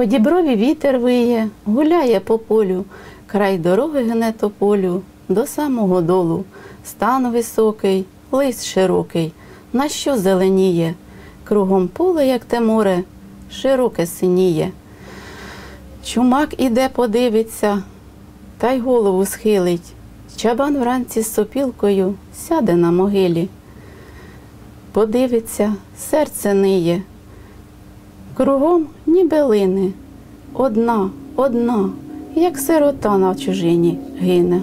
По діброві вітер виє, гуляє по полю, край дороги гне тополю, до самого долу. Стан високий, лист широкий, на що зеленіє, кругом поле, як те море, широке синіє. Чумак іде подивиться, та й голову схилить. Чабан вранці з сопілкою сяде на могилі. Подивиться, серце ниє, Кругом ніби лини, одна, одна, як сирота на чужині гине.